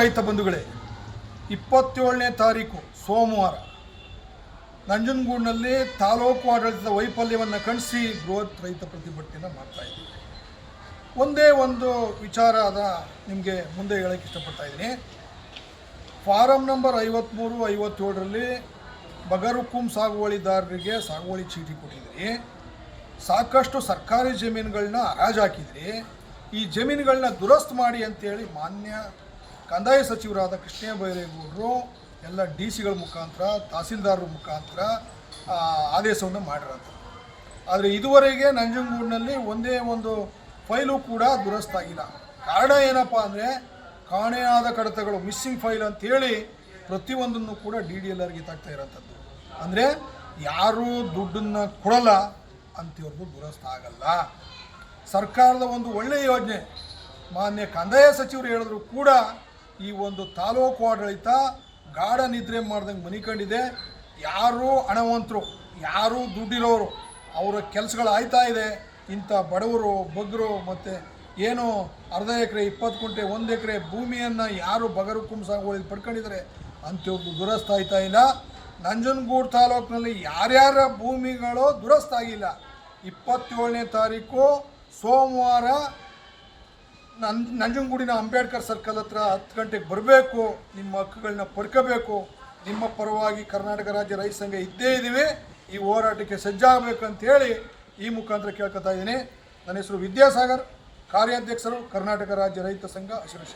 ರೈತ ಬಂಧುಗಳೇ, ಇಪ್ಪತ್ತೇಳನೇ ತಾರೀಕು ಸೋಮವಾರ ನಂಜನಗೂಡಿನಲ್ಲಿ ತಾಲೂಕು ಆಡಳಿತದ ವೈಫಲ್ಯವನ್ನು ಖಂಡಿಸಿ ಬೃಹತ್ ರೈತ ಪ್ರತಿಭಟನೆಯನ್ನು ಮಾಡ್ತಾ ಇದ್ದೀವಿ ಒಂದೇ ಒಂದು ವಿಚಾರ ಅದ ನಿಮಗೆ ಮುಂದೆ ಹೇಳೋಕ್ಕೆ ಇಷ್ಟಪಡ್ತಾ ಇದ್ದೀನಿ. ಫಾರಂ ನಂಬರ್ ಐವತ್ತ್ಮೂರು ಐವತ್ತೇಳರಲ್ಲಿ ಬಗರುಕುಂ ಸಾಗುವಳಿದಾರರಿಗೆ ಸಾಗುವಳಿ ಚೀಟಿ ಕೊಟ್ಟಿದ್ರಿ ಸಾಕಷ್ಟು ಸರ್ಕಾರಿ ಜಮೀನುಗಳನ್ನ ಹರಾಜಾಕಿದ್ರಿ. ಈ ಜಮೀನುಗಳನ್ನ ದುರಸ್ತು ಮಾಡಿ ಅಂತೇಳಿ ಮಾನ್ಯ ಕಂದಾಯ ಸಚಿವರಾದ ಕೃಷ್ಣ ಬೈರೇಗೌಡರು ಎಲ್ಲ ಡಿ ಸಿಗಳ ಮುಖಾಂತರ, ತಹಸೀಲ್ದಾರರ ಮುಖಾಂತರ ಆದೇಶವನ್ನು ಮಾಡಿರೋದು ಆದರೆ ಇದುವರೆಗೆ ನಂಜನಗೂಡಿನಲ್ಲಿ ಒಂದೇ ಒಂದು ಫೈಲು ಕೂಡ ದುರಸ್ತಾಗಿಲ್ಲ ಕಾರಣ ಏನಪ್ಪ ಅಂದರೆ ಕಾಣೆಯಾದ ಕಡತಗಳು, ಮಿಸ್ಸಿಂಗ್ ಫೈಲ್ ಅಂತೇಳಿ ಪ್ರತಿಯೊಂದನ್ನು ಕೂಡ ಡಿ ಡಿ ಎಲ್ ಆರ್ಗೆ ತಾಗ್ತಾ ಇರೋಂಥದ್ದು. ಅಂದರೆ ಯಾರೂ ದುಡ್ಡನ್ನು ಕೊಡಲ್ಲ ಅಂತಿವ್ರದ್ದು ದುರಸ್ತ ಆಗಲ್ಲ. ಸರ್ಕಾರದ ಒಂದು ಒಳ್ಳೆಯ ಯೋಜನೆ. ಮಾನ್ಯ ಕಂದಾಯ ಸಚಿವರು ಹೇಳಿದ್ರು ಕೂಡ ಈ ಒಂದು ತಾಲೂಕು ಆಡಳಿತ ಗಾಢ ನಿದ್ರೆ ಮಾಡ್ದಂಗೆ ಮನಿಕೊಂಡಿದೆ. ಯಾರು ಹಣವಂತರು, ಯಾರು ದುಡ್ಡಿರೋರು, ಅವರ ಕೆಲಸಗಳು ಆಯ್ತಾ ಇದೆ. ಇಂಥ ಬಡವರು ಬಗ್ಗರು ಮತ್ತು ಏನು ಅರ್ಧ ಎಕರೆ, ಇಪ್ಪತ್ತು ಕುಂಟೆ, ಒಂದು ಎಕರೆ ಭೂಮಿಯನ್ನು ಯಾರು ಬಗರು ಕುಂಸಾಗುವಳಿ ಪಡ್ಕೊಂಡಿದ್ದಾರೆ ಅಂಥವ್ರದ್ದು ದುರಸ್ತ ಆಯ್ತಾ ಇಲ್ಲ. ನಂಜನಗೂಡು ತಾಲೂಕಿನಲ್ಲಿ ಯಾರ್ಯಾರ ಭೂಮಿಗಳು ದುರಸ್ತಾಗಿಲ್ಲ ಇಪ್ಪತ್ತೇಳನೇ ತಾರೀಕು, ಸೋಮವಾರ ನನ್ ನಂಜನಗೂಡಿನ ಅಂಬೇಡ್ಕರ್ ಸರ್ಕಲ್ ಹತ್ರ ಹತ್ತು ಗಂಟೆಗೆ ಬರಬೇಕು, ನಿಮ್ಮ ಹಕ್ಕುಗಳನ್ನ ಪಡ್ಕೋಬೇಕು, ನಿಮ್ಮ ಪರವಾಗಿ ಕರ್ನಾಟಕ ರಾಜ್ಯ ರೈತ ಸಂಘ ಇದ್ದೇ ಇದ್ದೀವಿ, ಈ ಹೋರಾಟಕ್ಕೆ ಸಜ್ಜಾಗಬೇಕು ಅಂತೇಳಿ ಈ ಮುಖಾಂತರ ಕೇಳ್ಕೊತಾ ಇದ್ದೀನಿ. ನನ್ನ ಹೆಸರು ವಿದ್ಯಾಸಾಗರ್, ಕಾರ್ಯಾಧ್ಯಕ್ಷರು ಕರ್ನಾಟಕ ರಾಜ್ಯ ರೈತ ಸಂಘ ಸೇನೆ